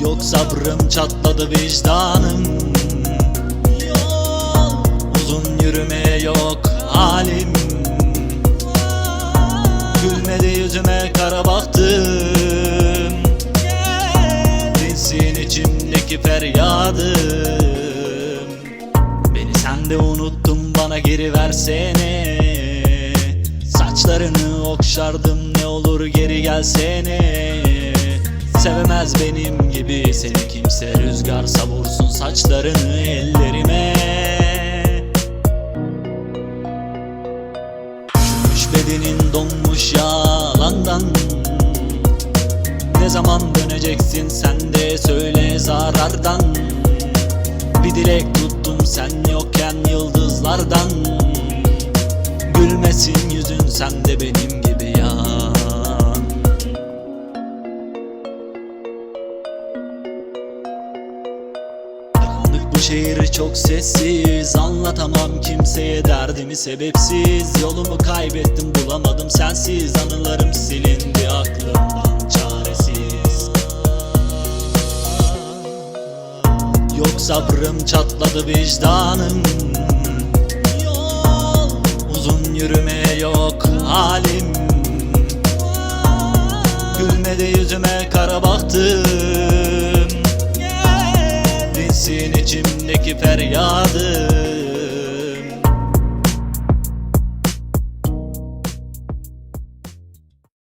Yok sabrım çatladı vicdanım. Uzun yürümeye yok halim. Gülmedi yüzüme kara baktım Dinsin içimdeki feryadım. Beni sen de unuttun bana geri versene. Saçlarını okşardım ne olur geri gelsene Sevemez benim gibi. Seni kimse rüzgar savursun saçlarını ellerime. Üşümüş bedenin donmuş yalandan. Ne zaman döneceksin sen de söyle zarardan. Bir dilek tuttum sen yokken yıldızlardan. Gülmesin yüzün sen de benim gibi yan bu şehir çok sessiz. Anlatamam kimseye derdimi sebepsiz. Yolumu kaybettim bulamadım sensiz. Anılarım silindi aklımdan çaresiz. Yok sabrım çatladı vicdanım. Uzun yürümeye yok halim. Gülmedi yüzüme kara baktım Dinsin içimdeki feryadım